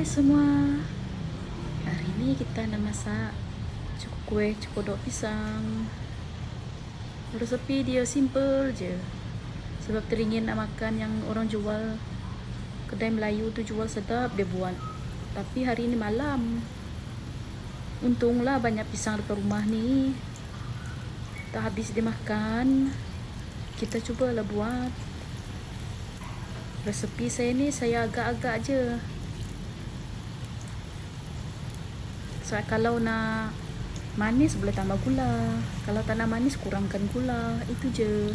Hai semua. Hari ni kita nak masak cukup kuih, cukup dok pisang. Resepi dia simple je. Sebab teringin nak makan yang orang jual kedai Melayu tu jual sedap dia buat. Tapi hari ni malam. Untunglah banyak pisang dekat rumah ni. Tak habis dia makan. Kita cubalah buat. Resepi saya ni saya agak-agak je. So, kalau nak manis boleh tambah gula. Kalau tak nak manis kurangkan gula. Itu je.